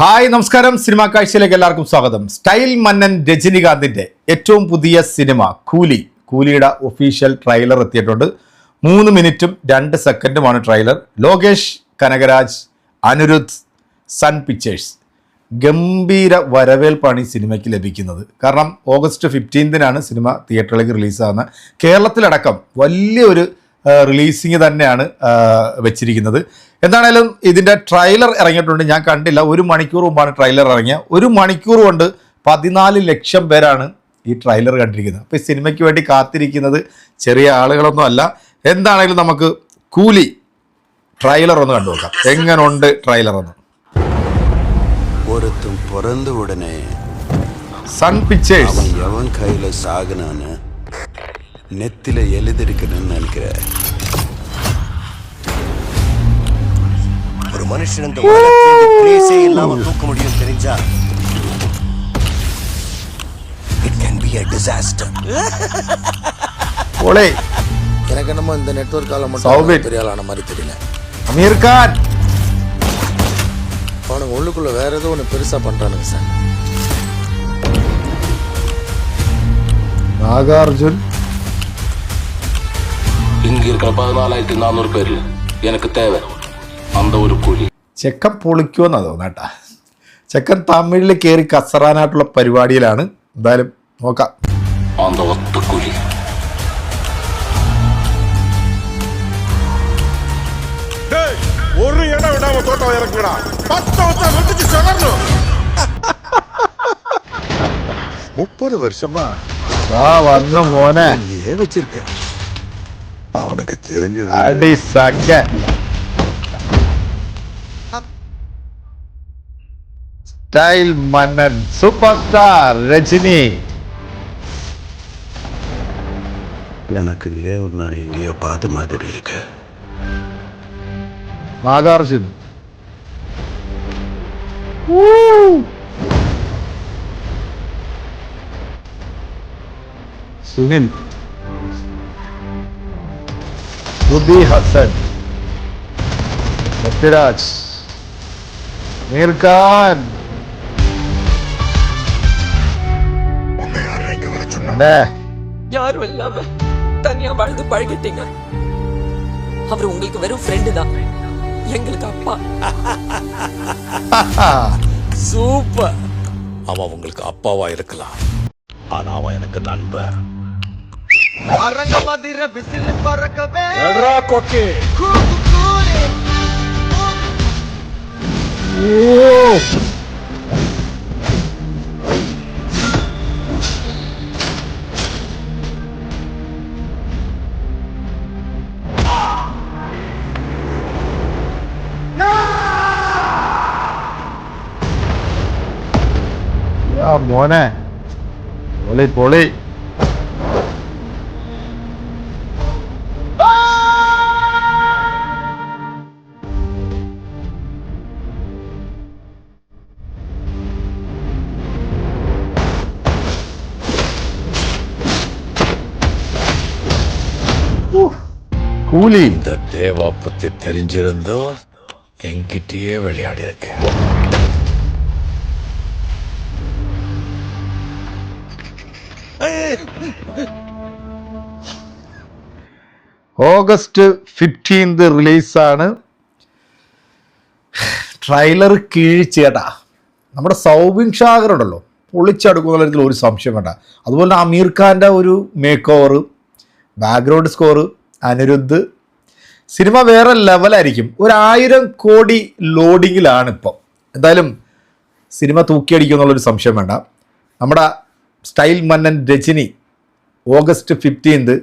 Hi നമസ്കാരം. Cinema കാഴ്ചയിലേക്ക് എല്ലാവർക്കും സ്വാഗതം. സ്റ്റൈൽ മന്നൻ രജനികാന്തിന്റെ ഏറ്റവും പുതിയ സിനിമ കൂലി. കൂലിയുടെ ഒഫീഷ്യൽ ട്രെയിലർ എത്തിയിട്ടുണ്ട്. മൂന്ന് മിനിറ്റും രണ്ട് സെക്കൻഡുമാണ് trailer Lokesh Kanagaraj Anirudh sun pictures. ഗംഭീര വരവേൽപ്പാണ് ഈ സിനിമയ്ക്ക് ലഭിക്കുന്നത്. കാരണം ഓഗസ്റ്റ് ഫിഫ്റ്റീൻതിനാണ് സിനിമ തിയേറ്ററിലേക്ക് റിലീസാകുന്നത് കേരളത്തിലടക്കം വലിയൊരു റിലീസിങ് തന്നെയാണ് വെച്ചിരിക്കുന്നത്. എന്താണേലും ഇതിന്റെ ട്രെയിലർ ഇറങ്ങിയിട്ടുണ്ട്. ഞാൻ കണ്ടില്ല. ഒരു മണിക്കൂർ മുമ്പാണ് ട്രെയിലർ ഇറങ്ങിയത് ഒരു മണിക്കൂർ കൊണ്ട് പതിനാല് ലക്ഷം പേരാണ് ഈ ട്രെയിലർ കണ്ടിരിക്കുന്നത്. അപ്പോൾ ഈ സിനിമയ്ക്ക് വേണ്ടി കാത്തിരിക്കുന്നത് ചെറിയ ആളുകളൊന്നും അല്ല. എന്താണെങ്കിലും നമുക്ക് കൂലി ട്രെയിലർ ഒന്ന് കണ്ടു നോക്കാം. എങ്ങനുണ്ട് ട്രെയിലർ ഒന്ന് ഒരുത്തും പിറന്ന ഉടനെ സൺ പിക്ചേഴ്സ് അവൻ കയ്യിലെ സാധനമാണ് നെത്തിലെ എലുതിരിക്കുന്നു மனுஷன் இந்த பிளேஸே இல்லாம தூக்க முடியும் தெரிஞ்சா? It can be a disaster ஒளே. எனக்கு என்னமோ இந்த நெட்வொர்க்கால மட்டும் பெரிய ஆளான மாதிரி தெரியல. அமீர்கான் அவனுக்கு உள்ளுக்குள்ள வேற ஏதோ ஒன்று பெருசா பண்றானுங்க சார். நாகார்ஜுன். இங்க இருக்கிற பதினாலாயிரத்தி நானூறு பேர் எனக்கு தேவை. ചെക്കൻ പൊളിക്കുമെന്നാണ് തോന്നേട്ടാ. ചെക്കൻ തമിഴിൽ കയറി കസറാനായിട്ടുള്ള പരിപാടിയിലാണ്. എന്തായാലും നോക്കാം. ഒരു മുപ്പത് വർഷം മോനെ. ഏ അവനൊക്കെ തെരഞ്ഞു സഖ്യ. ஸ்டைல் மன்னன் சூப்பர் ஸ்டார் ரஜினி எனக்கு ஏன் நான் எங்கேயோ பார்த்த மாதிரி இருக்கு. நாகார்ஜுன். சுனில். ருபி ஹசன். முத்திராஜ் மீர்கான் அந்த யாரும் இல்லாம தனியா வாழ்ந்து பழகிட்டீங்க. அவர் உங்களுக்கு வெறும் ஃப்ரெண்டு தான். எங்களுக்கு அப்பா. சூப்பர். அவன் உங்களுக்கு அப்பாவா இருக்கலாம். ஆனா அவன் எனக்கு நண்பர். அரங்கமதிர விசில் பறக்கவே. எடா ஓ. ആ മോനെ പൊളി പൊളി கூலி இந்த தேவா பத்தி தெரிஞ்சிருந்தோ என்கிட்டயே விளையாடி இருக்கேன் ഓഗസ്റ്റ് ഫിഫ്റ്റീൻത് റിലീസാണ്. ട്രെയിലർ കീഴ്ച്ചേട്ടാ. നമ്മുടെ സൗബിൻ ഷാഗർ ഉണ്ടല്ലോ. പൊളിച്ചടുക്കുന്ന കാര്യത്തിൽ ഒരു സംശയം വേണ്ട. അതുപോലെ അമീർ ഖാന്റെ ഒരു make over background score Anirudh. Cinema വേറെ ലെവലായിരിക്കും ഒരായിരം കോടി ലോഡിങ്ങിലാണ് ഇപ്പം. എന്തായാലും സിനിമ തൂക്കിയടിക്കും എന്നുള്ളൊരു സംശയം വേണ്ട. നമ്മുടെ സ്റ്റൈൽ മന്നൻ Rajini August fifteenth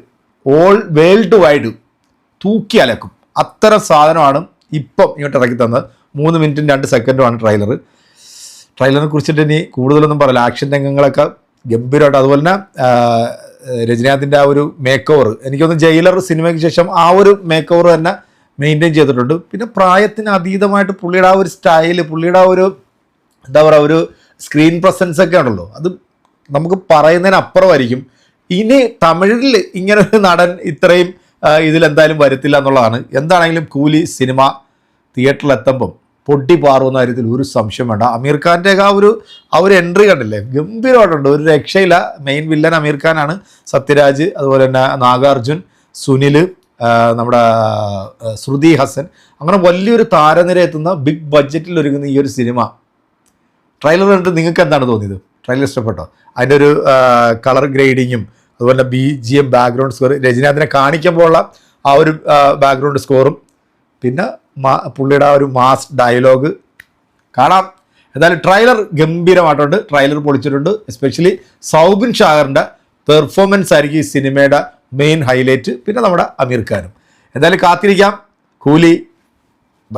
all world wide തൂക്കി അലക്കും. അത്തരം സാധനമാണ് ഇപ്പം ഇങ്ങോട്ട് ഇറക്കി തന്നത്. മൂന്ന് മിനിറ്റും രണ്ട് സെക്കൻഡുമാണ് ട്രെയിലർ ട്രെയിലറിനെ കുറിച്ചിട്ട് ഇനി കൂടുതലൊന്നും പറയില്ല. ആക്ഷൻ രംഗങ്ങളൊക്കെ ഗംഭീരമായിട്ട്. അതുപോലെ തന്നെ രജനീകാന്തിന്റെ ആ ഒരു മേക്ക് ഓവർ എനിക്കൊന്ന് ജയിലർ സിനിമയ്ക്ക് ശേഷം ആ ഒരു മേക്ക് ഓവർ തന്നെ മെയിന്റെയിൻ ചെയ്തിട്ടുണ്ട്. പിന്നെ പ്രായത്തിന് അതീതമായിട്ട് പുള്ളിയുടെ ആ ഒരു സ്റ്റൈൽ പുള്ളിയുടെ ആ ഒരു എന്താ പറയുക ഒരു സ്ക്രീൻ പ്രസൻസ് ഒക്കെ ഉണ്ടല്ലോ. അത് നമുക്ക് പറയുന്നതിനപ്പുറമായിരിക്കും. ഇനി തമിഴിൽ ഇങ്ങനെ ഒരു നടൻ ഇത്രയും ഇതിലെന്തായാലും വരത്തില്ല എന്നുള്ളതാണ്. എന്താണെങ്കിലും കൂലി സിനിമ തിയേറ്ററിൽ എത്തുമ്പം പൊട്ടി പാറുന്ന കാര്യത്തിൽ ഒരു സംശയം വേണ്ട. അമീർ ഖാന്റെ ആ ഒരു ആ ഒരു എൻട്രി കണ്ടില്ലേ? ഗംഭീരമായിട്ടുണ്ട്. ഒരു രക്ഷയില്ല. മെയിൻ വില്ലൻ അമീർ ഖാനാണ്. സത്യരാജ് അതുപോലെ തന്നെ നാഗാർജുൻ സുനിൽ നമ്മുടെ ശ്രുതി ഹസൻ. അങ്ങനെ വലിയൊരു താരനിര എത്തുന്ന ബിഗ് ബഡ്ജറ്റിൽ ഒരുങ്ങുന്ന ഈ ഒരു സിനിമ. ട്രെയിലർ കണ്ടിട്ട് നിങ്ങൾക്ക് എന്താണ് തോന്നിയത്? ട്രെയിലർ ഇഷ്ടപ്പെട്ടോ? അതിന്റെ ഒരു കളർ ഗ്രേഡിങ്ങും അതുപോലെ B G M background score രജനീകാന്തിനെ കാണിക്കുമ്പോഴുള്ള ആ ഒരു ബാക്ക്ഗ്രൗണ്ട് സ്കോറും പിന്നെ മാ- പുള്ളിയുടെ ആ ഒരു മാസ് ഡയലോഗ് കാണാം. എന്തായാലും ട്രെയിലർ ഗംഭീരമായിട്ടുണ്ട്. ട്രെയിലർ പൊളിച്ചിട്ടുണ്ട്. എസ്പെഷ്യലി സൗബിൻ ഷാഹറിന്റെ പെർഫോമൻസ് ആയിരിക്കും ഈ സിനിമയുടെ മെയിൻ ഹൈലൈറ്റ് പിന്നെ നമ്മുടെ അമീർ ഖാനും. എന്തായാലും കാത്തിരിക്കാം. കൂലി